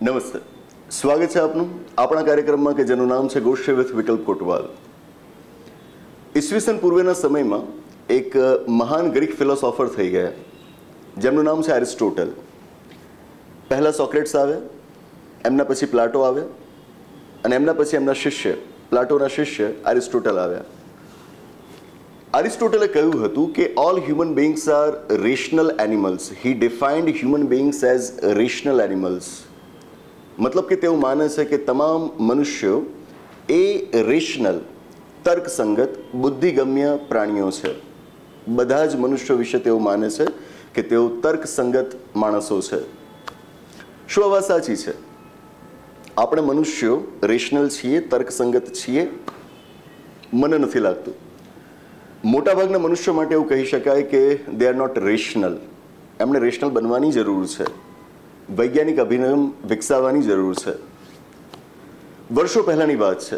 નમસ્તે. સ્વાગત છે આપનું આપણા કાર્યક્રમમાં કે જેનું નામ છે ગોશ્ય વિથ વિકલ્પ કોટવાલ. ઈસવીસન પૂર્વેના સમયમાં એક મહાન ગ્રીક ફિલોસોફર થઈ ગયા. જેમનું નામ છે એરિસ્ટોટલ. પહેલા સોક્રેટ્સ આવ્યા એમના પછી પ્લાટો આવ્યા અને એમના પછી એમના શિષ્ય, પ્લાટોના શિષ્ય એરિસ્ટોટલ આવ્યા. એરિસ્ટોટલે કહ્યું હતું કે all human beings are rational animals he defined human beings as rational animals મતલબ કે તેઓ માને છે કે તમામ મનુષ્યો એ રેશનલ, તર્કસંગત, બુદ્ધિગમ્ય પ્રાણીઓ છે. બધા જ મનુષ્યો વિશે તેઓ માને છે કે તેઓ તર્કસંગત માણસો છે. શું આ વાત સાચી છે? આપણે મનુષ્યો રેશનલ છીએ, તર્કસંગત છીએ? મને નથી લાગતું. મોટાભાગના મનુષ્યો માટે એવું કહી શકાય કે દે આર નોટ રેશનલ એમણે રેશનલ બનવાની જરૂર છે. વૈજ્ઞાનિક અભિનવ વિકસાવવાની જરૂર છે. વર્ષો પહેલાંની વાત છે.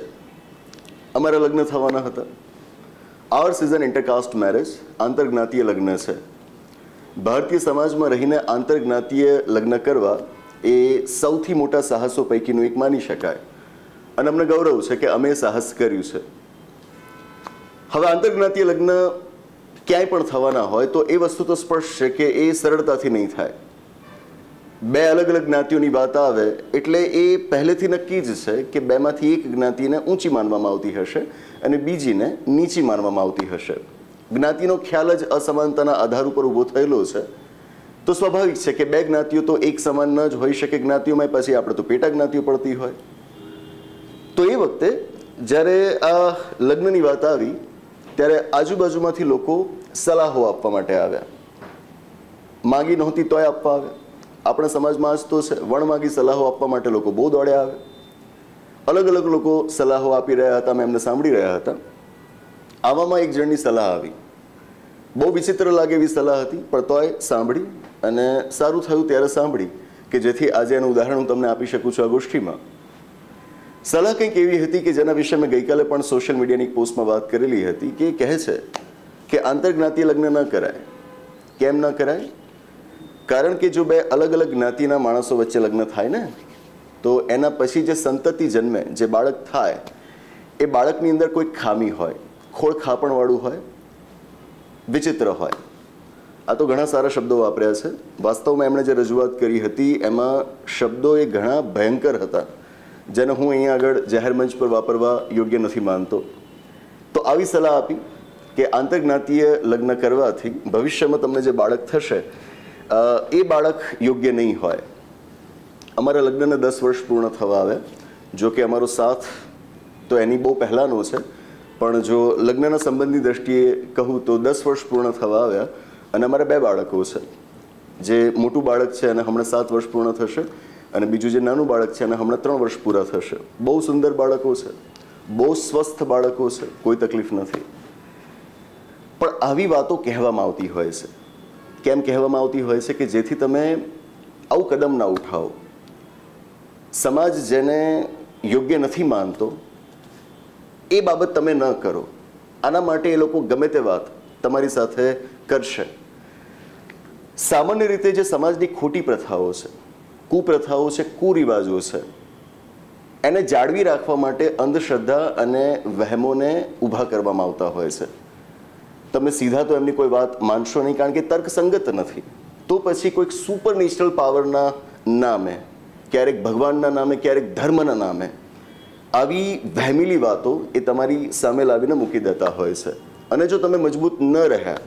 અમારા લગ્ન થવાના હતા. આર સિઝન ઇન્ટરકાસ્ટ મેરેજ આંતરજ્ઞાતીય લગ્ન છે. ભારતીય સમાજમાં રહીને આંતરજ્ઞાતીય લગ્ન કરવા એ સૌથી મોટા સાહસો પૈકીનું એક માની શકાય. અને અમને ગૌરવ છે કે અમે સાહસ કર્યું છે. હવે આંતરજ્ઞાતીય લગ્ન ક્યાંય પણ થવાના હોય તો એ વસ્તુ તો સ્પષ્ટ છે કે એ સરળતાથી નહીં થાય. બે અલગ અલગ જ્ઞાતિઓની વાત આવે, એટલે એ પહેલેથી નક્કી જ છે કે બેમાંથી એક જ્ઞાતિને ઊંચી માનવામાં આવતી હશે અને બીજીને નીચી માનવામાં આવતી હશે. જ્ઞાતિનો ખ્યાલ જ અસમાનતાના આધાર ઉપર ઊભો થયેલો છે. તો સ્વાભાવિક છે કે બે જ્ઞાતિઓ તો એક સમાન ન જ હોઈ શકે જ્ઞાતિઓમાં પછી આપણે તો પેટા જ્ઞાતિઓ પડતી હોય. તો એ વખતે જ્યારે આ લગ્નની વાત આવી, ત્યારે આજુબાજુમાંથી લોકો સલાહો આપવા માટે આવ્યા. માગી નહોતી તોય આપવા આવ્યા. આપણા સમાજમાં આજ તો વણમાગી સલાહો આપવા માટે લોકો બહુ દોડ્યા આવે. અલગ અલગ લોકો સલાહો આપી રહ્યા હતા, અમે એમને સાંભળી રહ્યા હતા. આવામાં એક જણની સલાહ આવી. બહુ વિચિત્ર લાગે એવી સલાહ હતી, પણ તોય સાંભળી અને સારું થયું ત્યારે સાંભળી કે જેથી આજે એનું ઉદાહરણ હું તમને આપી શકું છું આ ગોષ્ઠીમાં સલાહ કંઈક એવી હતી કે જેના વિશે મેં ગઈકાલે પણ સોશિયલ મીડિયાની પોસ્ટમાં વાત કરેલી હતી કે કહે છે કે આંતરજ્ઞાતીય લગ્ન ન કરાય. કેમ ન કરાય? કારણ કે જો બે અલગ અલગ જ્ઞાતિના માણસો વચ્ચે લગ્ન થાય ને, તો એના પછી જે સંતતિ જન્મે, જે બાળક થાય, એ બાળકની અંદર કોઈ ખામી હોય, ખોળ ખાપણવાળું હોય, વિચિત્ર હોય. આ તો ઘણા સારા શબ્દો વાપર્યા છે. વાસ્તવમાં એમણે જે રજૂઆત કરી હતી, એમાં શબ્દો એ ઘણા ભયંકર હતા, જેને હું અહીંયા આગળ જાહેર મંચ પર વાપરવા યોગ્ય નથી માનતો. તો આવી સલાહ આપી કે આંતરજ્ઞાતીય લગ્ન કરવાથી ભવિષ્યમાં તમને જે બાળક થશે એ બાળક યોગ્ય નહીં હોય. અમારા લગ્નને દસ વર્ષ પૂર્ણ થવા આવ્યા જો કે અમારો સાથ તો એની બહુ પહેલાંનો છે. પણ જો લગ્નના સંબંધની દ્રષ્ટિએ કહું તો દસ વર્ષ પૂર્ણ થવા આવ્યા અને અમારા બે બાળકો છે. જે મોટું બાળક છે અને હમણાં સાત વર્ષ પૂર્ણ થશે અને બીજું જે નાનું બાળક છે અને હમણાં ત્રણ વર્ષ પૂરા થશે. બહુ સુંદર બાળકો છે. બહુ સ્વસ્થ બાળકો છે. કોઈ તકલીફ નથી. પણ આવી વાતો કહેવામાં આવતી હોય છે. કેમ કહેવામાં આવતી હોય છે કે જેથી તમે આવું કદમ ના ઉઠાવો. સમાજ જેને યોગ્ય નથી માનતો, એ બાબત તમે ન કરો. આના માટે એ લોકો ગમે તે વાત તમારી સાથે કરશે. સામાન્ય રીતે જે સમાજની ખોટી પ્રથાઓ છે, કુપ્રથાઓ છે, કુરિવાજો છે, એને જાળવી રાખવા માટે અંધશ્રદ્ધા અને વહેમોને ઊભા કરવામાં આવતા હોય છે. તમે સીધા તો એમની કોઈ વાત માનશો નહીં, કારણ કે તર્કસંગત નથી. તો પછી કોઈક સુપર નેચરલ પાવરના નામે, ક્યારેક ભગવાનના નામે, ક્યારેક ધર્મના નામે, આવી વહેમીલી વાતો એ તમારી સામે લાવીને મૂકી દેતા હોય છે. અને જો તમે મજબૂત ન રહ્યા,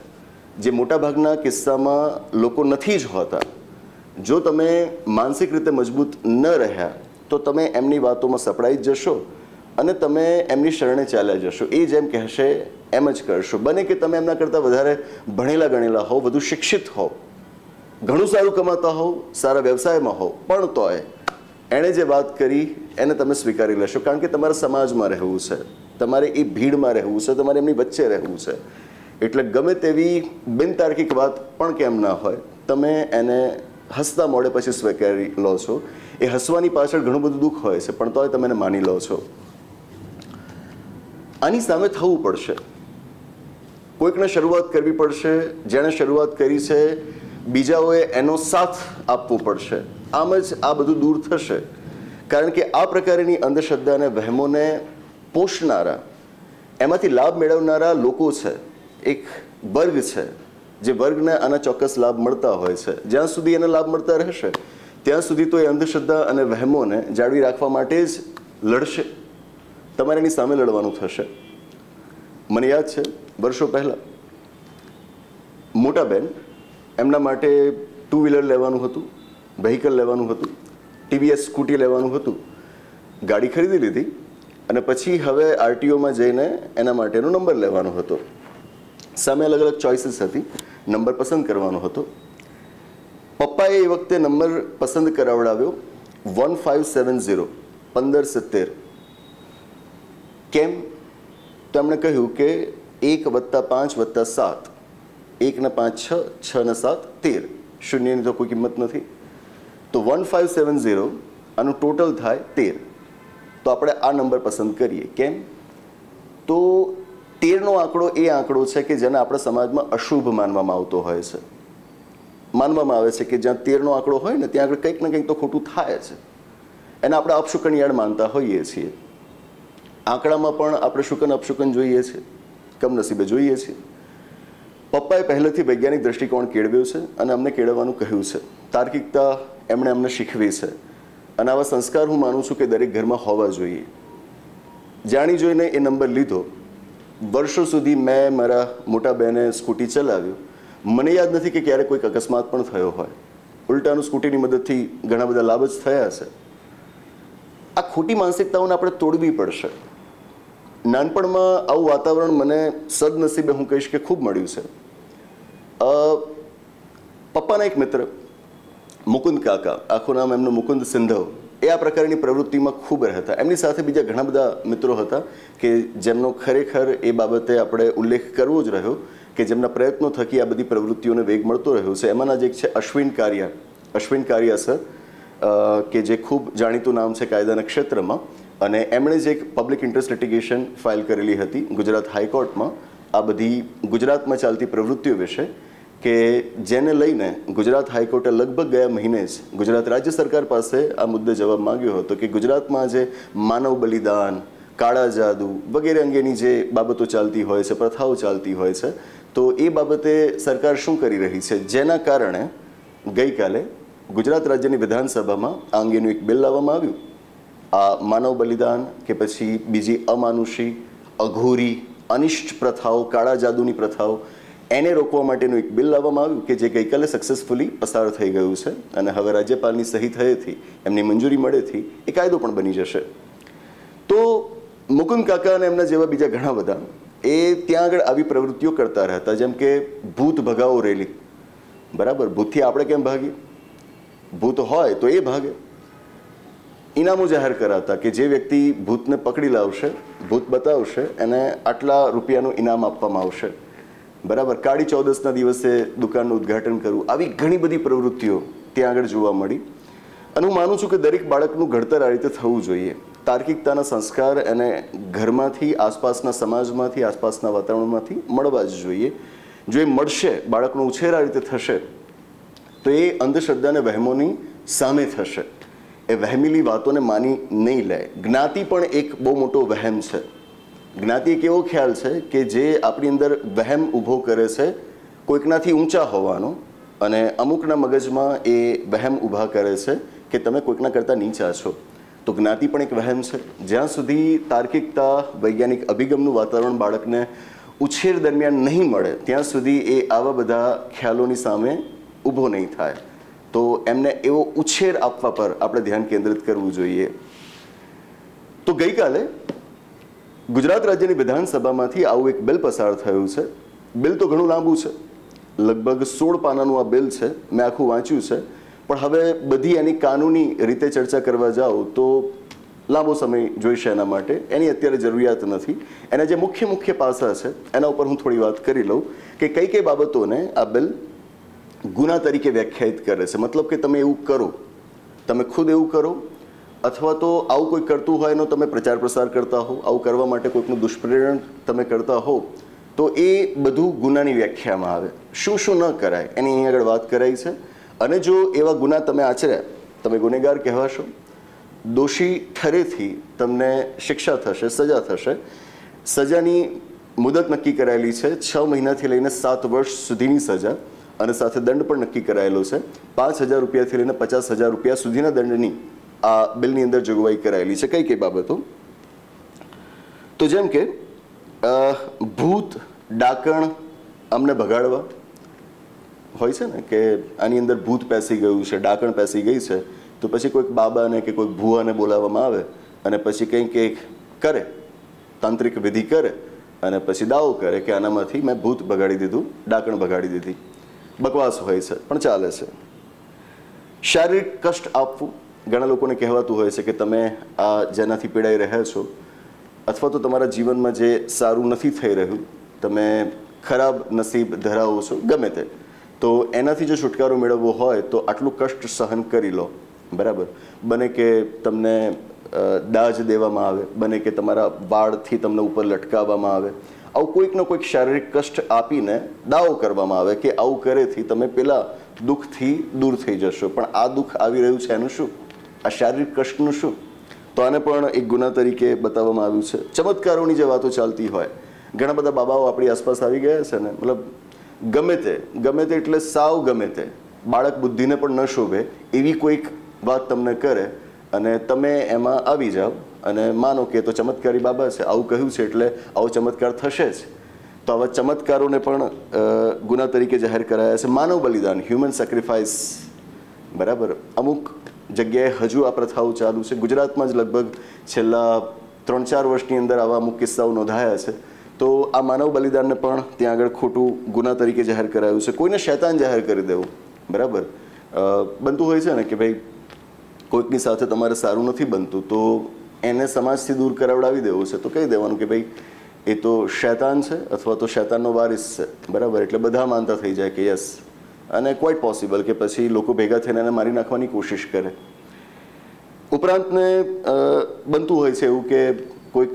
જે મોટાભાગના કિસ્સામાં લોકો નથી જ હોતા, જો તમે માનસિક રીતે મજબૂત ન રહ્યા, તો તમે એમની વાતોમાં સપડાઈ જ જશો. અને તમે એમની શરણે ચાલ્યા જશો. એ જેમ કહેશે, એમ જ કરશો. બને કે તમે એમના કરતાં વધારે ભણેલા ગણેલા હોવ, વધુ શિક્ષિત હો ઘણું સારું કમાતા હોવ, સારા વ્યવસાયમાં હોવ. પણ તોય એણે જે વાત કરી, એને તમે સ્વીકારી લેશો. કારણ કે તમારે સમાજમાં રહેવું છે. તમારે એ ભીડમાં રહેવું છે. તમારે એમની વચ્ચે રહેવું છે. એટલે ગમે તેવી બિનતાર્કિક વાત પણ કેમ ના હોય, તમે એને હસતા મોડે પછી સ્વીકારી લો છો. એ હસવાની પાછળ ઘણું બધું દુઃખ હોય છે, પણ તોય તમે એને માની લો છો. આની સામે થવું પડશે. કોઈકને શરૂઆત કરવી પડશે, જેણે શરૂઆત કરી છે, બીજાઓએ એનો સાથ આપવો પડશે. આમ જ આ બધું દૂર થશે. કારણ કે આ પ્રકારની અંધશ્રદ્ધા અને વહેમોને પોષનારા, એમાંથી લાભ મેળવનારા લોકો છે. એક વર્ગ છે, જે વર્ગને આના ચોક્કસ લાભ મળતા હોય છે. જ્યાં સુધી એને લાભ મળતા રહેશે, ત્યાં સુધી તો એ અંધશ્રદ્ધા અને વહેમોને જાળવી રાખવા માટે જ લડશે. તમારે એની સામે લડવાનું થશે. મને યાદ છે, વર્ષો પહેલાં મોટા બેન એમના માટે ટુ વ્હીલર લેવાનું હતું વ્હીકલ લેવાનું હતું ટીવીએસ સ્કૂટી લેવાનું હતું, ગાડી ખરીદી લીધી અને પછી હવે આરટીઓમાં જઈને એના માટેનો નંબર લેવાનો હતો. સામે અલગ અલગ ચોઇસીસ હતી નંબર પસંદ કરવાનો હતો. પપ્પાએ એ વખતે નંબર પસંદ કરાવડાવ્યો વન ફાઇવ સેવન ઝીરો પંદર સિત્તેર. કેમ? તેમણે કહ્યું કે એક વત્તા પાંચ વત્તા સાત. એકને પાંચ છ છ ને સાત, તેર. શૂન્યની તો કોઈ કિંમત નથી. તો વન ફાઇવ સેવન ઝીરો આનું ટોટલ થાય તેર. તો આપણે આ નંબર પસંદ કરીએ. કેમ? તો તેરનો આંકડો એ આંકડો છે કે જેને આપણા સમાજમાં અશુભ માનવામાં આવતો હોય છે. માનવામાં આવે છે કે જ્યાં તેરનો આંકડો હોય ને, ત્યાં આગળ કંઈક ને કંઈક તો ખોટું થાય છે એને આપણે અપશુકનિયાળ માનતા હોઈએ છીએ. આંકડામાં પણ આપણે શુકન અપશુકન જોઈએ છીએ કમનસીબે જોઈએ છીએ પપ્પાએ પહેલેથી વૈજ્ઞાનિક દ્રષ્ટિકોણ કેળવ્યો છે અને અમને કેળવવાનું કહ્યું છે. તાર્કિકતા એમણે અમને શીખવી છે. અને આવા સંસ્કાર હું માનું છું કે દરેક ઘરમાં હોવા જોઈએ. જાણી જોઈને એ નંબર લીધો. વર્ષો સુધી મેં મારા મોટા બહેને સ્કૂટી ચલાવ્યું. મને યાદ નથી કે ક્યારે કોઈક અકસ્માત પણ થયો હોય. ઉલટાનું સ્કૂટીની મદદથી ઘણા બધા લાભ જ થયા છે આ ખોટી માનસિકતાઓને આપણે તોડવી પડશે. નાનપણમાં આવું વાતાવરણ મને સદનસીબે હું કહીશ કે ખૂબ મળ્યું છે. પપ્પાના એક મિત્ર, મુકુંદ કાકા, આખું નામ એમનું મુકુંદ સિંધવ, એ આ પ્રકારની પ્રવૃત્તિમાં ખૂબ રહેતા. એમની સાથે બીજા ઘણા બધા મિત્રો હતા કે જેમનો ખરેખર એ બાબતે આપણે ઉલ્લેખ કરવો જ રહ્યો કે જેમના પ્રયત્નો થકી આ બધી પ્રવૃત્તિઓને વેગ મળતો રહ્યો છે. એમાંના જ એક છે અશ્વિન કારિયા. અશ્વિન કારિયા સર કે જે ખૂબ જાણીતું નામ છે કાયદાના ક્ષેત્રમાં. અને એમણે જ એક પબ્લિક ઇન્ટરેસ્ટ લિટિગેશન ફાઇલ કરેલી હતી ગુજરાત હાઈકોર્ટમાં આ બધી ગુજરાતમાં ચાલતી પ્રવૃત્તિઓ વિશે કે જેને લઈને ગુજરાત હાઈકોર્ટે લગભગ ગયા મહિને જ ગુજરાત રાજ્ય સરકાર પાસે આ મુદ્દે જવાબ માંગ્યો હતો કે ગુજરાતમાં જે માનવ બલિદાન, કાળા જાદુ વગેરે અંગેની જે બાબતો ચાલતી હોય છે, પ્રથાઓ ચાલતી હોય છે, તો એ બાબતે સરકાર શું કરી રહી છે? જેના કારણે ગઈકાલે ગુજરાત રાજ્યની વિધાનસભામાં આ અંગેનું એક બિલ લાવવામાં આવ્યું. આ માનવ બલિદાન કે પછી બીજી અમાનુષી, અઘોરી, અનિષ્ટ પ્રથાઓ, કાળા જાદુની પ્રથાઓ, એને રોકવા માટેનું એક બિલ લાવવામાં આવ્યું કે જે ગઈકાલે સક્સેસફુલી પસાર થઈ ગયું છે અને હવે રાજ્યપાલની સહી થયેથી, એમની મંજૂરી મળેથી એ કાયદો પણ બની જશે. તો મુકુંદ કાકા અને એમના જેવા બીજા ઘણા બધા એ ત્યાં આગળ આવી પ્રવૃત્તિઓ કરતા રહેતા, જેમ કે ભૂત ભગાવો રેલી. બરાબર? ભૂતથી આપણે કેમ ભાગીએ? ભૂત હોય તો એ ભાગે. ઇનામો જાહેર કરાતા કે જે વ્યક્તિ ભૂતને પકડી લાવશે, ભૂત બતાવશે, એને આટલા રૂપિયાનું ઇનામ આપવામાં આવશે. બરાબર? કાળી ચૌદસના દિવસે દુકાનનું ઉદ્ઘાટન કરવું આવી ઘણી બધી પ્રવૃત્તિઓ ત્યાં આગળ જોવા મળી. અને હું માનું છું કે દરેક બાળકનું ઘડતર આ રીતે થવું જોઈએ. તાર્કિકતાના સંસ્કાર એને ઘરમાંથી, આસપાસના સમાજમાંથી, આસપાસના વાતાવરણમાંથી મળવા જ જોઈએ. જો એ મળશે, બાળકનો ઉછેર આ રીતે થશે, તો એ અંધશ્રદ્ધાને, વહેમોની સામે થશે. એ વહેમેલી વાતોને માની નહીં લે. જ્ઞાતિ પણ એક બહુ મોટો વહેમ છે. જ્ઞાતિ એક એવો ખ્યાલ છે કે જે આપણી અંદર વહેમ ઊભો કરે છે, કોઈકનાથી ઊંચા હોવાનો અને અમુકના મગજમાં એ વહેમ ઊભા કરે છે કે તમે કોઈકના કરતાં નીચા છો. તો જ્ઞાતિ પણ એક વહેમ છે. જ્યાં સુધી તાર્કિકતા, વૈજ્ઞાનિક અભિગમનું વાતાવરણ બાળકને ઉછેર દરમિયાન નહીં મળે, ત્યાં સુધી એ આવા બધા ખ્યાલોની સામે ઊભો નહીં થાય. તો એમને એવો ઉછેર આપવા પર આપણે ધ્યાન કેન્દ્રિત કરવું જોઈએ. તો ગઈકાલે ગુજરાત રાજ્યની વિધાનસભામાંથી આવું એક બિલ પસાર થયું છે. બિલ તો ઘણું લાંબુ છે. લગભગ સોળ પાનાનું આ બિલ છે. મેં આખું વાંચ્યું છે. પણ હવે બધી એની કાનૂની રીતે ચર્ચા કરવા જાઓ તો લાંબો સમય જોઈશે એના માટે. એની અત્યારે જરૂરિયાત નથી. એના જે મુખ્ય મુખ્ય પાસા છે, એના ઉપર હું થોડી વાત કરી લઉં કે કઈ કઈ બાબતોને આ બિલ ગુના તરીકે વ્યાખ્યાયિત કરે છે. મતલબ કે તમે એવું કરો. તમે ખુદ એવું કરો. અથવા તો આવું કોઈ કરતું હોય એનો તમે પ્રચાર પ્રસાર કરતા હો. આવું કરવા માટે કોઈકનું દુષ્પ્રેરણ તમે કરતા હો. તો એ બધું ગુનાની વ્યાખ્યામાં આવે. શું શું ન કરાય? એની અહીં આગળ વાત કરાઈ છે. અને જો એવા ગુના તમે આચર્યા, તમે ગુનેગાર કહેવાશો. દોષી ઠરેથી તમને શિક્ષા થશે, સજા થશે. સજાની મુદત નક્કી કરાયેલી છે. છ મહિનાથી લઈને સાત વર્ષ સુધીની સજા. અને સાથે દંડ પણ નક્કી કરાયેલો છે. પાંચ હજાર રૂપિયાથી લઈને પચાસ હજાર રૂપિયા સુધીના દંડની આ બિલની અંદર જોગવાઈ કરાયેલી છે. કઈ કઈ બાબતો? તો જેમ કે ભૂત, ડાકણ અમને ભગાડવા. હોય છે ને કે આની અંદર ભૂત પેસી ગયું છે, ડાકણ પેસી ગઈ છે, તો પછી કોઈક બાબાને કે કોઈક ભૂવાને બોલાવવામાં આવે અને પછી કંઈક કંઈક કરે, તાંત્રિક વિધિ કરે અને પછી દાવો કરે કે આનામાંથી મેં ભૂત ભગાડી દીધું, ડાકણ ભગાડી દીધી. બકવાસ હોય છે, પણ ચાલે છે. શારીરિક કષ્ટ આપવું ઘણા લોકોને કહેવાતું હોય છે કે તમે આ જેનાથી પીડાઈ રહ્યા છો, અથવા તો તમારા જીવનમાં જે સારું નથી થઈ રહ્યું, તમે ખરાબ નસીબ ધરાવો છો, ગમે તે. તો એનાથી જો છુટકારો મેળવવો હોય, તો આટલું કષ્ટ સહન કરી લો. બરાબર? બને કે તમને દાજ દેવામાં આવે, બને કે તમારા વાળથી તમને ઉપર લટકાવવામાં આવે. આવું કોઈકનો કોઈક શારીરિક કષ્ટ આપીને દાવો કરવામાં આવે કે આવું કરેથી તમે પેલા દુઃખથી દૂર થઈ જશો. પણ આ દુઃખ આવી રહ્યું છે એનું શું? આ શારીરિક કષ્ટનું શું? તો આને પણ એક ગુના તરીકે બતાવવામાં આવ્યું છે. ચમત્કારોની જે વાતો ચાલતી હોય, ઘણા બધા બાબાઓ આપણી આસપાસ આવી ગયા છે ને, મતલબ ગમે તે ગમે તે એટલે સાવ ગમે તે, બાળક બુદ્ધિને પણ ન શોભે એવી કોઈક વાત તમને કરે અને તમે એમાં આવી જાઓ. અને માનો કે તો ચમત્કારી બાબા છે, આવું કહ્યું છે એટલે આવો ચમત્કાર થશે જ. તો આવા ચમત્કારોને પણ ગુના તરીકે જાહેર કરાયા છે. માનવ બલિદાન હ્યુમન સેક્રિફાઈસ બરાબર? અમુક જગ્યાએ હજુ આ પ્રથાઓ ચાલુ છે. ગુજરાતમાં જ લગભગ છેલ્લા ત્રણ ચાર વર્ષની અંદર આવા અમુક કિસ્સાઓ નોંધાયા છે. તો આ માનવ બલિદાનને પણ ત્યાં આગળ ખોટું ગુના તરીકે જાહેર કરાયું છે. કોઈને શૈતાન જાહેર કરી દેવું. બરાબર? બનતું હોય છે ને કે ભાઈ, કોઈકની સાથે તમારે સારું નથી બનતું, તો એને સમાજથી દૂર કરાવડાવી દેવું છે, તો કહી દેવાનું કે ભાઈ, એ તો શૈતાન છે અથવા તો શૈતાનનો વારિસ છે. બરાબર? એટલે બધા માનતા થઈ જાય કે યસ અને ક્વાઇટ પોસિબલ કે પછી લોકો ભેગા થઈને એને મારી નાખવાની કોશિશ કરે. ઉપરાંતને બનતું હોય છે એવું કે કોઈક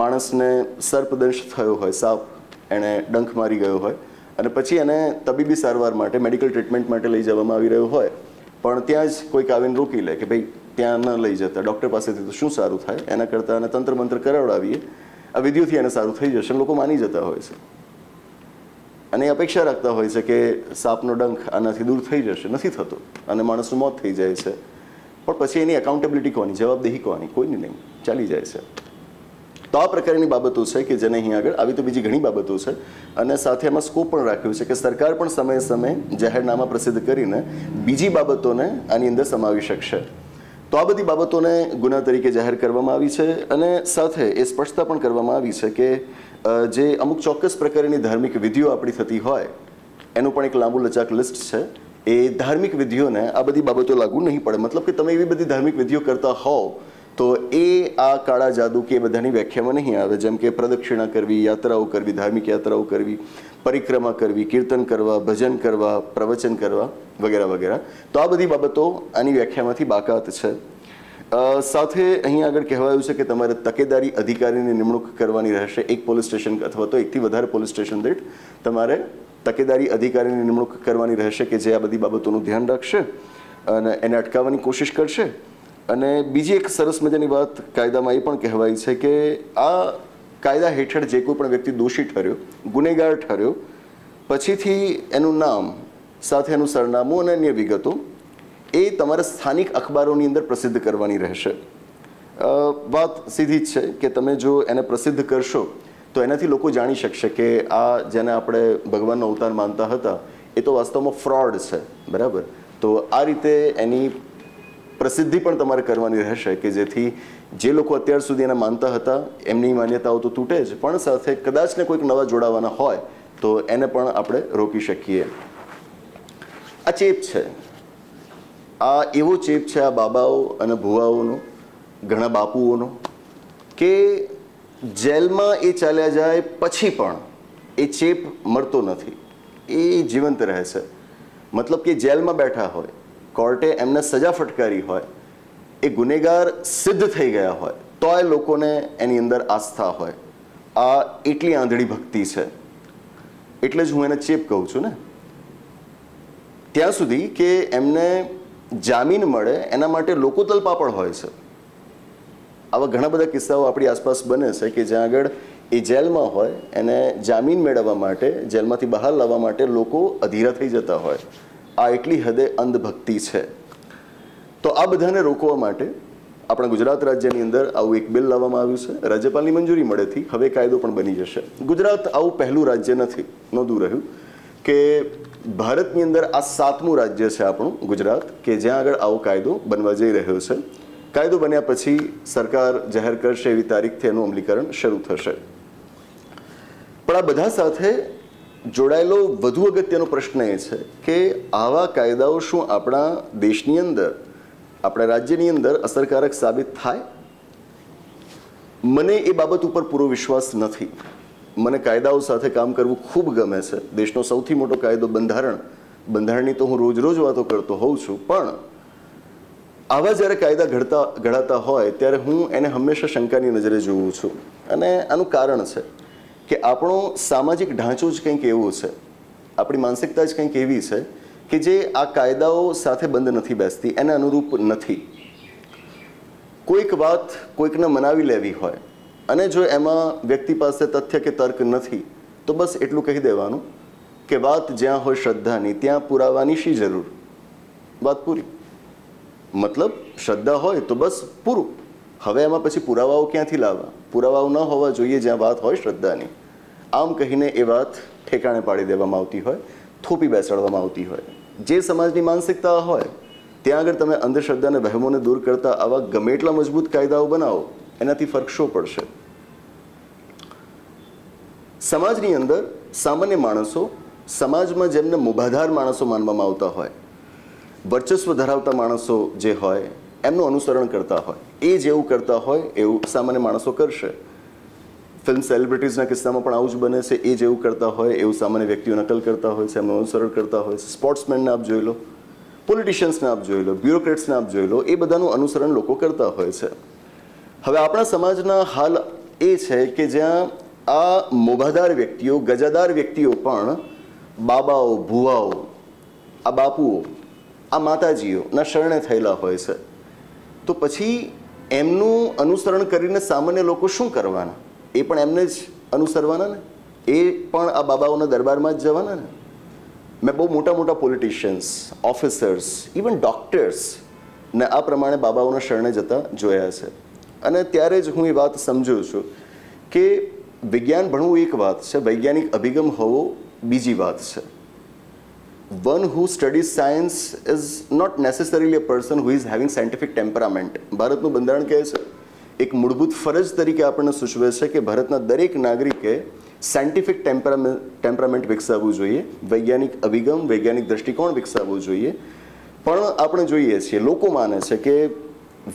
માણસને સર્પદંશ થયો હોય, સાપ એણે ડંખ મારી ગયો હોય અને પછી એને તબીબી સારવાર માટે મેડિકલ ટ્રીટમેન્ટ માટે લઈ જવામાં આવી રહ્યો હોય. પણ ત્યાં જ કોઈક આવીને રોકી લે કે ભાઈ ત્યાં ન લઈ જતા. ડૉક્ટર પાસેથી તો શું સારું થાય? એના કરતાં અને તંત્ર મંત્ર કરાવડાવીએ. આ વિધિઓથી એને સારું થઈ જશે લોકો માની જતા હોય છે. અને અપેક્ષા રાખતા હોય છે કે સાપનો ડંખ આનાથી દૂર થઈ જશે. નથી થતો. અને માણસનું મોત થઈ જાય છે. પણ પછી એની એકાઉન્ટેબિલિટી કોની? જવાબદેહી કોની? કોઈની નહીં. ચાલી જાય છે. તો આ પ્રકારની બાબતો છે કે જેને અહીં આગળ આવી તો બીજી ઘણી બાબતો છે. અને સાથે એમાં સ્કોપ પણ રાખ્યું છે કે સરકાર પણ સમયે સમયે જાહેરનામા પ્રસિદ્ધ કરીને બીજી બાબતોને આની અંદર સમાવી શકશે. તો આ બધી બાબતોને ગુના તરીકે જાહેર કરવામાં આવી છે અને સાથે એ સ્પષ્ટતા પણ કરવામાં આવી છે કે જે અમુક ચોક્કસ પ્રકારની ધાર્મિક વિધિઓ આપણી થતી હોય, એનું પણ એક લાંબુ લચાક લિસ્ટ છે. એ ધાર્મિક વિધિઓને આ બધી બાબતો લાગુ નહીં પડે. મતલબ કે તમે એવી બધી ધાર્મિક વિધિઓ કરતા હોવ, તો એ આ કાળા જાદુ કે એ બધાની વ્યાખ્યામાં નહીં આવે. જેમ કે પ્રદક્ષિણા કરવી, યાત્રાઓ કરવી, ધાર્મિક યાત્રાઓ કરવી. પરિક્રમા કરવી, કીર્તન કરવા, ભજન કરવા, પ્રવચન કરવા વગેરે વગેરે. તો આ બધી બાબતો આની વ્યાખ્યામાંથી બાકાત છે. સાથે અહીં આગળ કહેવાયું છે કે તમારે તકેદારી અધિકારીની નિમણૂક કરવાની રહેશે એક પોલીસ સ્ટેશન અથવા તો એકથી વધારે પોલીસ સ્ટેશન દીઠ. તમારે તકેદારી અધિકારીની નિમણૂક કરવાની રહેશે કે જે આ બધી બાબતોનું ધ્યાન રાખશે અને એને અટકાવવાની કોશિશ કરશે. અને બીજી એક સરસ મજાની વાત કાયદામાં એ પણ કહેવાય છે કે આ કાયદા હેઠળ જે કોઈ પણ વ્યક્તિ દોષી ઠર્યો, ગુનેગાર ઠર્યો, પછીથી એનું નામ, સાથે એનું સરનામું અને અન્ય વિગતો, એ તમારે સ્થાનિક અખબારોની અંદર પ્રસિદ્ધ કરવાની રહેશે. વાત સીધી જ છે કે તમે જો એને પ્રસિદ્ધ કરશો, તો એનાથી લોકો જાણી શકશે કે આ જેને આપણે ભગવાનનો અવતાર માનતા હતા, એ તો વાસ્તવમાં ફ્રોડ છે, બરાબર? તો આ રીતે એની પ્રસિદ્ધિ પણ તમારે કરવાની રહેશે કે જેથી જે લોકો અત્યાર સુધી એને માનતા હતા, એમની માન્યતાઓ તો તૂટે જ. પણ સાથે કદાચ ને કોઈક નવા જોડાવાના હોય, તો એને પણ આપણે રોકી શકીએ. આ ચેપ છે. આ એવો ચેપ છે આ બાબાઓ અને ભુવાઓનો, ઘણા બાપુઓનો, કે જેલમાં એ ચાલ્યા જાય પછી પણ એ ચેપ મળતો નથી. એ જીવંત રહે છે. મતલબ કે જેલમાં બેઠા હોય કોર્ટે એમને સજા ફટકારી હોય, એ ગુનેગાર સિદ્ધ થઈ ગયા હોય તો એ લોકોને એની અંદર આસ્થા હોય. આ એટલી આંધળી ભક્તિ છે. એટલે જ હું એને ચેપ કહું છું ને. ત્યાં સુધી કે એમને જામીન મળે, એના માટે લોકો તલપાપડ હોય છે. આવા ઘણા બધા કિસ્સાઓ આપણી આસપાસ બને છે કે જ્યાં આગળ એ જેલમાં હોય, એને જામીન મેળવવા માટે, જેલમાંથી બહાર લાવવા માટે લોકો અધીરા થઈ જતા હોય. આ એટલી હદે અંધભક્તિ છે. તો આ બધાને રોકવા માટે આપણા ગુજરાત રાજ્યની અંદર આવું એક બિલ લાવવામાં આવ્યું છે. રાજ્યપાલની મંજૂરી મળેથી હવે કાયદો પણ બની જશે. ગુજરાત આવું પહેલું રાજ્ય નથી. નોંધું રહ્યું. કે ભારતની અંદર આ સાતમું રાજ્ય છે આપણું ગુજરાત, કે જ્યાં આગળ આવો કાયદો બનવા જઈ રહ્યો છે. કાયદો બન્યા પછી સરકાર જાહેર કરશે એવી તારીખથી એનું અમલીકરણ શરૂ થશે. પણ આ બધા સાથે જોડાયેલો વધુ અગત્યનો પ્રશ્ન એ છે કે આવા કાયદાઓ શું આપણા દેશની અંદર, આપણા રાજ્યની અંદર અસરકારક સાબિત થાય? મને એ બાબત ઉપર પૂરો વિશ્વાસ નથી. મને કાયદાઓ સાથે કામ કરવું ખૂબ ગમે છે. દેશનો સૌથી મોટો કાયદો બંધારણ. બંધારણની તો હું રોજ રોજ વાતો કરતો હોઉં છું, પણ આવા જ્યારે કાયદા ઘડતા, ઘડાતા હોય, ત્યારે હું એને હંમેશા શંકાની નજરે જોઉં છું. અને આનું કારણ છે. કે આપણો સામાજિક ઢાંચો જ કંઈક એવો છે, આપણી માનસિકતા જ કંઈક એવી છે કે જે આ કાયદાઓ સાથે બંધ નથી બેસતી, એને અનુરૂપ નથી. કોઈક વાત કોઈકને મનાવી લેવી હોય અને જો એમાં વ્યક્તિ પાસે તથ્ય કે તર્ક નથી, તો બસ એટલું કહી દેવાનું કે વાત જ્યાં હોય શ્રદ્ધાની, ત્યાં પુરાવાની શી જરૂર? વાત પૂરી. મતલબ શ્રદ્ધા હોય તો બસ પૂરું. હવે એમાં પછી પુરાવાઓ ક્યાંથી લાવવા? પુરાવાઓ ન હોવા જોઈએ, જ્યાં વાત હોય શ્રદ્ધાની. આમ કહીને એ વાત ઠેકાણે પાડી દેવામાં આવતી હોય, થોપી બેસાડવામાં આવતી હોય. જે સમાજની માનસિકતા હોય, ત્યાં આગળ તમે અંધશ્રદ્ધાને, વહેમોને દૂર કરતા આવા ગમે એટલા મજબૂત કાયદાઓ બનાવો, એનાથી ફરક શો પડશે? સમાજની અંદર સામાન્ય માણસો સમાજમાં જેમને મુભાધાર માણસો માનવામાં આવતા હોય, વર્ચસ્વ ધરાવતા માણસો જે હોય એમનું અનુસરણ કરતા હોય, એ જેવું કરતા હોય, એવું સામાન્ય માણસો કરશે. ફિલ્મ સેલિબ્રિટીઝના કિસ્સામાં પણ આવું જ બને છે, એ જેવું કરતા હોય, એવું સામાન્ય વ્યક્તિઓ નકલ કરતા હોય છે, એમનું અનુસરણ કરતા હોય છે. સ્પોર્ટ્સમેનને આપ જોઈ લો, પોલિટિશિયન્સને આપ જોઈ લો, બ્યુરોક્રેટ્સને આપ જોઈ લો, એ બધાનું અનુસરણ લોકો કરતા હોય છે. હવે આપણા સમાજના હાલ એ છે કે જ્યાં આ મોભાદાર વ્યક્તિઓ, ગજાદાર વ્યક્તિઓ પણ બાબાઓ, ભુવાઓ, આ બાપુઓ, આ માતાજીઓના શરણે થયેલા હોય છે. તો પછી એમનું અનુસરણ કરીને સામાન્ય લોકો શું કરવાના? એ પણ એમને જ અનુસરવાના ને? એ પણ આ બાબાઓના દરબારમાં જ જવાના ને? મેં બહુ મોટા મોટા પોલિટિશિયન્સ ઓફિસર્સ ઇવન ડૉક્ટર્સ ને આ પ્રમાણે બાબાઓના શરણે જતા જોયા છે. અને ત્યારે જ હું એ વાત સમજુ છું કે વિજ્ઞાન ભણવું એક વાત છે, વૈજ્ઞાનિક અભિગમ હોવો બીજી વાત છે. One who studies science is not necessarily a person who is having scientific temperament ભારતનું બંધારણ કહે છે, એક મૂળભૂત ફરજ તરીકે આપણને સૂચવે છે કે ભારતના દરેક નાગરિકે સાયન્ટિફિક ટેમ્પરામેન્ટ વિકસાવવું જોઈએ, વૈજ્ઞાનિક અભિગમ, વૈજ્ઞાનિક દ્રષ્ટિકોણ વિકસાવવું જોઈએ. પણ આપણે જોઈએ છીએ, લોકો માને છે કે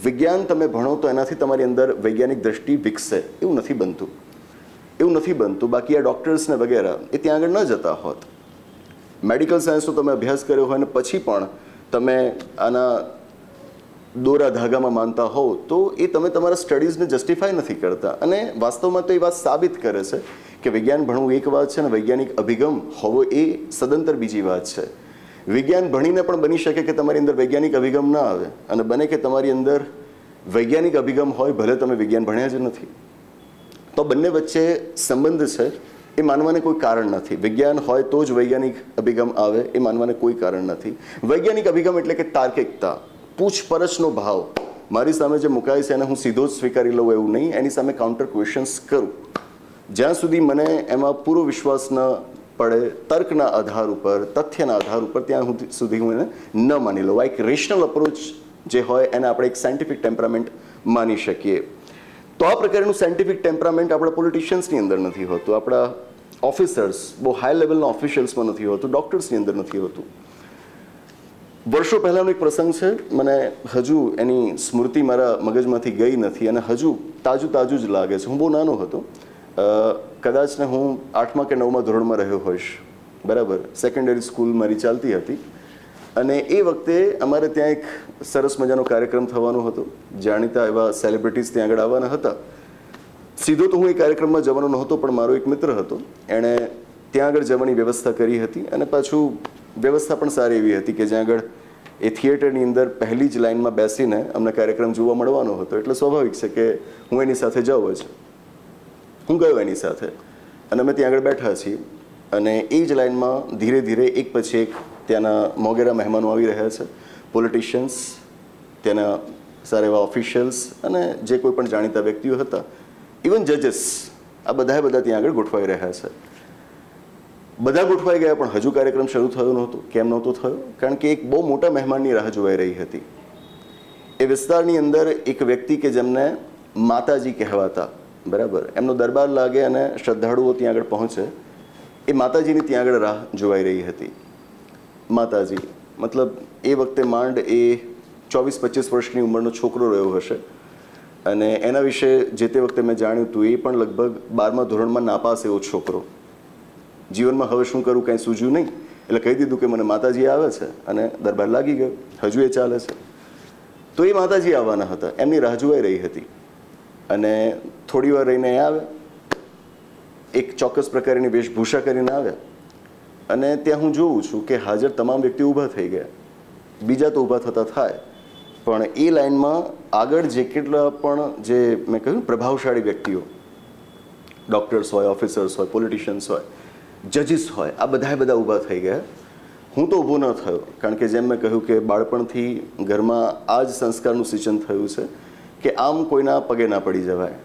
વિજ્ઞાન તમે ભણો તો એનાથી તમારી અંદર વૈજ્ઞાનિક દ્રષ્ટિ વિકસે. એવું નથી બનતું. એવું નથી બનતું. બાકી આ ડૉક્ટર્સને વગેરે એ ત્યાં આગળ ન જતા હોત. મેડિકલ સાયન્સનો તમે અભ્યાસ કર્યો હોય અને પછી પણ તમે આના દોરા ધાગામાં માનતા હોવ, તો એ તમે તમારા સ્ટડીઝને જસ્ટિફાય નથી કરતા. અને વાસ્તવમાં તો એ વાત સાબિત કરે છે કે વિજ્ઞાન ભણવું એક વાત છે અને વૈજ્ઞાનિક અભિગમ હોવો એ સદંતર બીજી વાત છે. વિજ્ઞાન ભણીને પણ બની શકે કે તમારી અંદર વૈજ્ઞાનિક અભિગમ ના આવે અને બને કે તમારી અંદર વૈજ્ઞાનિક અભિગમ હોય, ભલે તમે વિજ્ઞાન ભણ્યા જ નથી. તો બંને વચ્ચે સંબંધ છે એ માનવાને કોઈ કારણ નથી. વિજ્ઞાન હોય તો જ વૈજ્ઞાનિક અભિગમ આવે, એ માનવાને કોઈ કારણ નથી. વૈજ્ઞાનિક અભિગમ એટલે કે તાર્કિકતા, પૂછપરછનો ભાવ. મારી સામે જે મુકાય છે એને હું સીધો જ સ્વીકારી લઉં એવું નહીં, એની સામે કાઉન્ટર ક્વેશ્ચન્સ કરું. જ્યાં સુધી મને એમાં પૂરો વિશ્વાસ ન પડે, તર્કના આધાર ઉપર, તથ્યના આધાર ઉપર, ત્યાં સુધી- સુધી હું એને ન માની લઉં. આ એક રેશનલ અપ્રોચ જે હોય, એને આપણે એક સાયન્ટિફિક ટેમ્પરામેન્ટ માની શકીએ. તો આ પ્રકારનું સાયન્ટિફિક ટેમ્પરામેન્ટ આપણા પોલિટિશિયન્સની અંદર નથી હોતું. આપણા ઓફિસર્સ બહુ હાઈ લેવલના ઓફિશિયલ્સમાં નથી હોતું ડૉક્ટર્સની અંદર નથી હોતું. વર્ષો પહેલાંનો એક પ્રસંગ છે, મને હજુ એની સ્મૃતિ મારા મગજમાંથી ગઈ નથી અને હજુ તાજું તાજું જ લાગે છે. હું બહુ નાનો હતો. કદાચને હું આઠમા કે નવમા ધોરણમાં રહ્યો હોઈશ. બરાબર. સેકન્ડરી સ્કૂલ મારી ચાલતી હતી. અને એ વખતે અમારે ત્યાં એક સરસ મજાનો કાર્યક્રમ થવાનો હતો. જાણીતા એવા સેલિબ્રિટીઝ ત્યાં આગળ આવવાના હતા. સીધો તો હું એ કાર્યક્રમમાં જવાનો નહોતો, પણ મારો એક મિત્ર હતો. એણે ત્યાં આગળ જવાની વ્યવસ્થા કરી હતી અને પાછું વ્યવસ્થા પણ સારી એવી હતી કે જ્યાં આગળ એ થિયેટરની અંદર પહેલી જ લાઇનમાં બેસીને અમને કાર્યક્રમ જોવા મળવાનો હતો. એટલે સ્વાભાવિક છે કે હું એની સાથે જાઉં જ હું ગયો એની સાથે. અને અમે ત્યાં આગળ બેઠા છીએ. અને એ જ લાઇનમાં ધીરે ધીરે એક પછી એક ત્યાંના મોગેરા મહેમાનો આવી રહ્યા છે. પોલિટિશિયન્સ ત્યાંના સારા એવા ઓફિશિયલ્સ અને જે કોઈ પણ જાણીતા વ્યક્તિઓ હતા ઇવન જજીસ આ બધાએ બધા ત્યાં આગળ ગોઠવાઈ રહ્યા છે. બધા ગોઠવાઈ ગયા પણ હજુ કાર્યક્રમ શરૂ થયો નહોતો. કેમ નહોતો થયો? કારણ કે એક બહુ મોટા મહેમાનની રાહ જોવાઈ રહી હતી. એ વિસ્તારની અંદર એક વ્યક્તિ કે જેમને માતાજી કહેવાતા, બરાબર? એમનો દરબાર લાગે અને શ્રદ્ધાળુઓ ત્યાં આગળ પહોંચે. એ માતાજીની ત્યાં આગળ રાહ જોવાઈ રહી હતી. માતાજી, મતલબ એ વખતે માંડ એ ચોવીસ પચીસ વર્ષની ઉંમરનો છોકરો રહ્યો હશે. અને એના વિશે જે તે વખતે મેં જાણ્યું હતું, એ પણ લગભગ બારમા ધોરણમાં નાપાસ એવો છોકરો. જીવનમાં હવે શું કરું, કાંઈ સૂજ્યું નહીં. એટલે કહી દીધું કે મને માતાજી આવે છે અને દરબાર લાગી ગયો. હજુ એ ચાલે છે. તો એ માતાજી આવવાના હતા. એમની રાહ જોવાઈ રહી હતી. અને થોડી વાર રહીને આવે. એક ચોક્કસ પ્રકારની વેશભૂષા કરીને આવ્યા અને ત્યાં હું જોઉં છું કે હાજર તમામ વ્યક્તિ ઊભા થઈ ગયા. બીજા તો ઊભા થતા થાય. પણ એ લાઇનમાં આગળ જે કેટલા પણ જે મેં કહ્યું પ્રભાવશાળી વ્યક્તિઓ, ડૉક્ટર્સ હોય, ઓફિસર્સ હોય, પોલિટિશિયન્સ હોય, જજીસ હોય, આ બધાએ બધા ઊભા થઈ ગયા. હું તો ઊભો ન થયો, કારણ કે જેમ મેં કહ્યું કે બાળપણથી ઘરમાં આ જ સંસ્કારનું સિંચન થયું છે કે આમ કોઈના પગે ના પડી જવાય.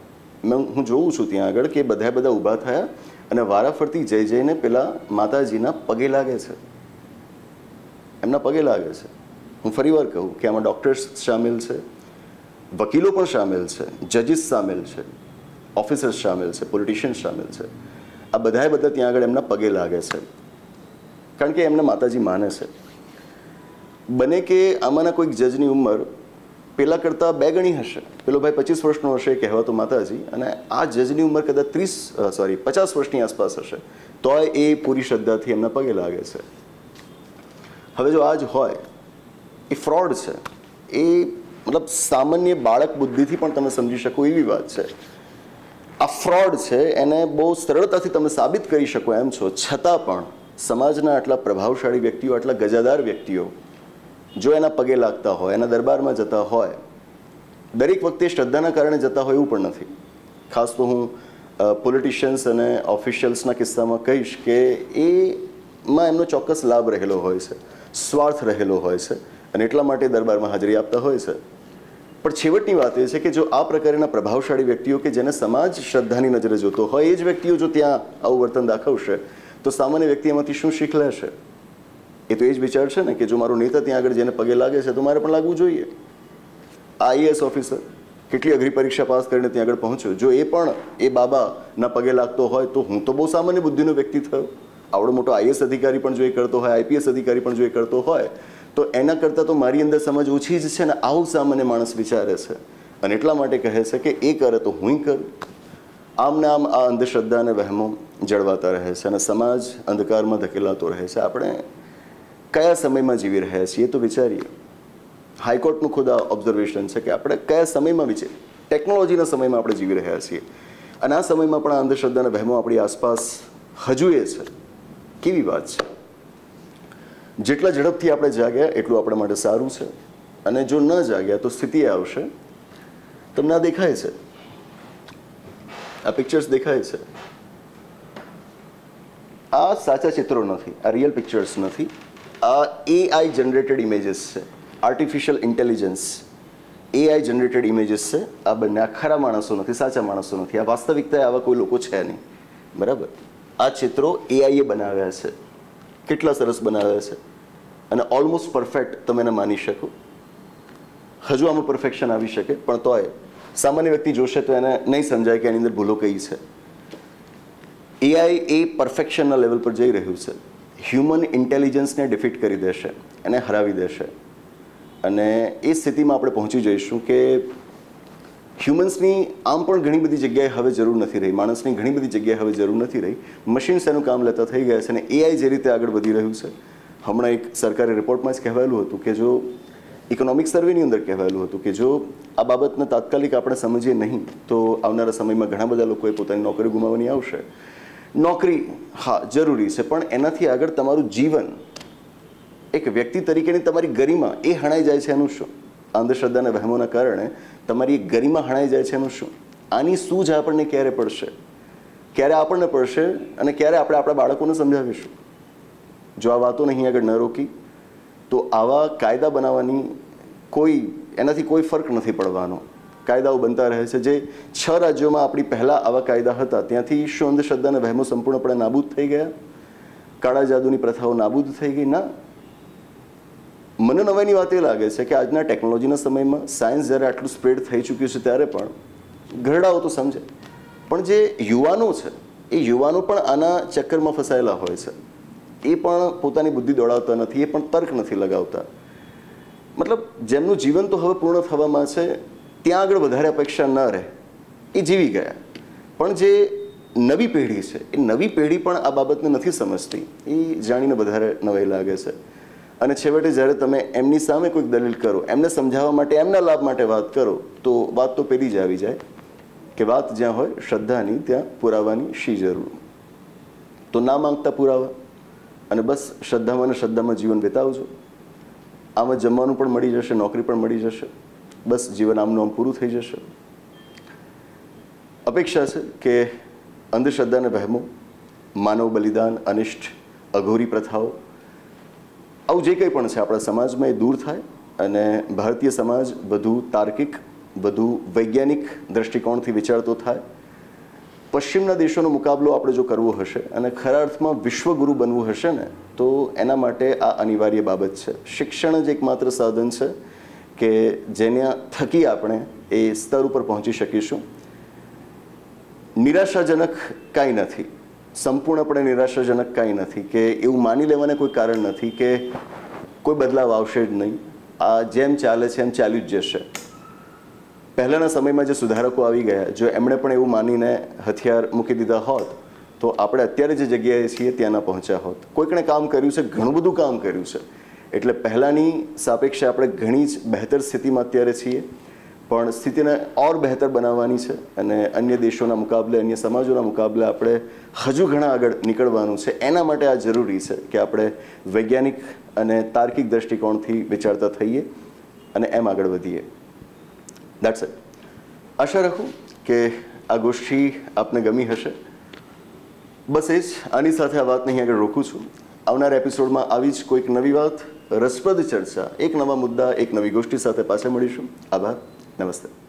મેં હું જોઉં છું ત્યાં આગળ કે બધા બધા ઊભા થયા અને વારાફરતી જઈ જઈને પેલા માતાજીના પગે લાગે છે. એમના પગે લાગે છે. હું ફરીવાર કહું કે આમાં ડૉક્ટર્સ સામેલ છે, વકીલો પણ સામેલ છે, જજીસ સામેલ છે, ઓફિસર્સ સામેલ છે પોલિટિશિયન્સ સામેલ છે. આ બધાએ બધા ત્યાં આગળ એમના પગે લાગે છે. કારણ કે એમને માતાજી માને છે. બને કે આમાંના કોઈક જજની ઉંમર પેલા કરતાં બે ગણી હશે. પેલો ભાઈ પચીસ વર્ષનો હશે કહેવાતો માતાજી અને આ જજની ઉંમર કદાચ ત્રીસ સોરી પચાસ વર્ષની આસપાસ હશે. તોય એ પૂરી શ્રદ્ધાથી એમના પગે લાગે છે. હવે જો આ જ હોય, એ ફ્રોડ છે. એ મતલબ સામાન્ય બાળક બુદ્ધિથી પણ તમે સમજી શકો એવી વાત છે. આ ફ્રોડ છે, એને બહુ સરળતાથી તમે સાબિત કરી શકો એમ છો. છતાં પણ સમાજના આટલા પ્રભાવશાળી વ્યક્તિઓ, આટલા ગજાદાર વ્યક્તિઓ જો એના પગે લાગતા હોય, એના દરબારમાં જતા હોય, દરેક વખતે શ્રદ્ધાના કારણે જતા હોય એવું પણ નથી. ખાસ તો હું પોલિટિશિયન્સ અને ઓફિશિયલ્સના કિસ્સામાં કહીશ કે એમાં એમનો ચોક્કસ લાભ રહેલો હોય છે, સ્વાર્થ રહેલો હોય છે અને એટલા માટે દરબારમાં હાજરી આપતા હોય છે. પણ છેવટની વાત એ છે કે જો આ પ્રકારના પ્રભાવશાળી વ્યક્તિઓ કે જેને સમાજ શ્રદ્ધાની નજરે જોતો હોય, એ જ વ્યક્તિઓ જો ત્યાં આવું વર્તન દાખવશે, તો સામાન્ય વ્યક્તિ એમાંથી શું શીખ લેશે એ તો એ જ વિચાર છે ને કે જો મારો નેતા ત્યાં આગળ જેને પગે લાગે છે તો મારે પણ લાગવું જોઈએ. આઈએએસ ઓફિસર કેટલી અઘરી પરીક્ષા પાસ કરીને ત્યાં આગળ પહોંચ્યો? જો એ પણ એ બાબાના પગે લાગતો હોય તો હું તો બહુ સામાન્ય બુદ્ધિનો વ્યક્તિ થયો. આવડો મોટો આઈએસ અધિકારી પણ જો એ કરતો હોય, આઈપીએસ અધિકારી પણ જો એ કરતો હોય, તો એના કરતાં તો મારી અંદર સમજ ઓછી જ છે ને આવું સામાન્ય માણસ વિચારે છે. અને એટલા માટે કહે છે કે એ કરે તો હું કરું. આમ ને આમ આ અંધશ્રદ્ધા અને વહેમો જળવાતા રહે છે અને સમાજ અંધકારમાં ધકેલાતો રહે છે. આપણે કયા સમયમાં જીવી રહ્યા છીએ તો વિચારીએ. હાઈકોર્ટનું ખુદ આ ઓબ્ઝર્વેશન છે કે આપણે કયા સમયમાં વિચાર ટેકનોલોજીના સમયમાં આપણે જીવી રહ્યા છીએ. અને આ સમયમાં પણ આ અંધશ્રદ્ધાના વહેમો આપણી આસપાસ હજુ એ છે. કેવી વાત છે? જેટલા ઝડપથી આપણે જાગ્યા, એટલું આપણા માટે સારું છે. અને જો ન જાગ્યા, તો સ્થિતિ આવશે. તમને આ દેખાય છે. આ પિક્ચર્સ દેખાય છે. આ સાચા ચિત્રો નથી, આ રિયલ પિક્ચર્સ નથી. આ એઆઈ જનરેટેડ ઇમેજીસ છે. Artificial intelligence AI generated images છે. આ બંને આ ખરા માણસો નથી, સાચા માણસો નથી. આ વાસ્તવિકતા આવા કોઈ લોકો છે નહીં. બરાબર? આ ચિત્રો એઆઈએ બનાવ્યા છે. કેટલા સરસ બનાવ્યા છે. અને ઓલમોસ્ટ પરફેક્ટ તમે એને માની શકો. હજુ આમાં પરફેક્શન આવી શકે, પણ તોય સામાન્ય વ્યક્તિ જોશે તો એને નહીં સમજાય કે એની અંદર ભૂલો કઈ છે. એઆઈ એ પરફેક્શનના લેવલ પર જઈ રહ્યું છે. હ્યુમન ઇન્ટેલિજન્સને ડિફીટ કરી દેશે, એને હરાવી દેશે. અને એ સ્થિતિમાં આપણે પહોંચી જઈશું કે હ્યુમન્સની આમ પણ ઘણી બધી જગ્યાએ હવે જરૂર નથી રહી, માણસની ઘણી બધી જગ્યાએ હવે જરૂર નથી રહી. મશીન્સ એનું કામ લેતા થઈ ગયા છે અને એઆઈ જે રીતે આગળ વધી રહ્યું છે, હમણાં એક સરકારી રિપોર્ટમાં જ કહેવાયેલું હતું કે જો ઇકોનોમિક સર્વેની અંદર કહેવાયેલું હતું કે જો આ બાબતને તાત્કાલિક આપણે સમજીએ નહીં, તો આવનારા સમયમાં ઘણા બધા લોકોએ પોતાની નોકરી ગુમાવવાની આવશે. નોકરી, હા, જરૂરી છે. પણ એનાથી આગળ તમારું જીવન એક વ્યક્તિ તરીકેની તમારી ગરિમા, એ હણાઈ જાય છે એનું શું? અંધશ્રદ્ધા અને વહેમોના કારણે તમારી એક ગરિમા હણાઈ જાય છે એનું શું? આની સૂઝ આપણને ક્યારે પડશે? ક્યારે આપણને પડશે અને ક્યારે આપણે આપણા બાળકોને સમજાવીશું? જો આ વાતોને અહીં આગળ ન રોકી, તો આવા કાયદા બનાવવાની કોઈ, એનાથી કોઈ ફરક નથી પડવાનો. કાયદાઓ બનતા રહે છે. જે છ રાજ્યોમાં આપણી પહેલાં આવા કાયદા હતા. ત્યાંથી શું અંધશ્રદ્ધા અને વહેમો સંપૂર્ણપણે નાબૂદ થઈ ગયા. કાળા જાદુની પ્રથાઓ નાબૂદ થઈ ગઈ. ના મને નવાઈની વાત એ લાગે છે કે આજના ટેકનોલોજીના સમયમાં સાયન્સ જ્યારે આટલું સ્પ્રેડ થઈ ચૂક્યું છે ત્યારે પણ ઘરડાઓ તો સમજે પણ જે યુવાનો છે, એ યુવાનો પણ આના ચક્કરમાં ફસાયેલા હોય છે. એ પણ પોતાની બુદ્ધિ દોડાવતા નથી, એ પણ તર્ક નથી લગાવતા. મતલબ જેમનું જીવન તો હવે પૂર્ણ થવામાં છે ત્યાં આગળ વધારે અપેક્ષા ન રહે. એ જીવી ગયા. પણ જે નવી પેઢી છે, એ નવી પેઢી પણ આ બાબતને નથી સમજતી. એ જાણીને વધારે નવાઈ લાગે છે. અને છેવટે જ્યારે તમે એમની સામે કોઈક દલીલ કરો, એમને સમજાવવા માટે, એમના લાભ માટે વાત કરો, તો વાત તો પેલી જ આવી જાય કે વાત જ્યાં હોય, શ્રદ્ધાની, ત્યાં પુરાવાની શી જરૂર? તો ના માંગતા પુરાવા. અને બસ શ્રદ્ધામાં અને શ્રદ્ધામાં જીવન વિતાવજો. આમાં જમવાનું પણ મળી જશે, નોકરી પણ મળી જશે. બસ જીવન આમનું આમ પૂરું થઈ જશે. અપેક્ષા છે કે અંધશ્રદ્ધાને વહેમો, માનવ બલિદાન, અનિષ્ટ, અઘોરી પ્રથાઓ, આવું જે કંઈ પણ છે આપણા સમાજમાં એ દૂર થાય અને ભારતીય સમાજ વધુ તાર્કિક, વધુ વૈજ્ઞાનિક દ્રષ્ટિકોણથી વિચારતો થાય. પશ્ચિમના દેશોનો મુકાબલો આપણે જો કરવો હશે અને ખરા અર્થમાં વિશ્વગુરુ બનવું હશે ને, તો એના માટે આ અનિવાર્ય બાબત છે. શિક્ષણ જ એકમાત્ર સાધન છે. કે જેના થકી આપણે એ સ્તર ઉપર પહોંચી શકીશું. નિરાશાજનક કાંઈ નથી. સંપૂર્ણપણે નિરાશાજનક કાંઈ નથી કે એવું માની લેવાને કોઈ કારણ નથી કે કોઈ બદલાવ આવશે જ નહીં. આ જેમ ચાલે છે એમ ચાલ્યું જ જશે. પહેલાંના સમયમાં જે સુધારકો આવી ગયા, જો એમણે પણ એવું માનીને હથિયાર મૂકી દીધા હોત, તો આપણે અત્યારે જે જગ્યાએ છીએ ત્યાં ના પહોંચ્યા હોત. કોઈકણે કામ કર્યું છે, ઘણું બધું કામ કર્યું છે. એટલે પહેલાંની સાપેક્ષે આપણે ઘણી જ બહેતર સ્થિતિમાં અત્યારે છીએ, પણ સ્થિતિને ઓર બહેતર બનાવવાની છે અને અન્ય દેશોના મુકાબલે, અન્ય સમાજોના મુકાબલે આપણે હજુ ઘણા આગળ નીકળવાનું છે. એના માટે આ જરૂરી છે કે આપણે વૈજ્ઞાનિક અને તાર્કિક દ્રષ્ટિકોણથી વિચારતા થઈએ અને એમ આગળ વધીએ. દેટ્સ ઇટ આશા રાખું કે આ ગોષ્ઠી આપને ગમી હશે. બસ એ જ, આની સાથે આ વાતને અહીં આગળ રોકું છું. આવનાર એપિસોડમાં આવી જ કોઈક નવી વાત રસપ્રદ ચર્ચા. એક નવા મુદ્દા એક નવી ગોષ્ઠી સાથે પાછા મળીશું. આભાર. નમસ્તે.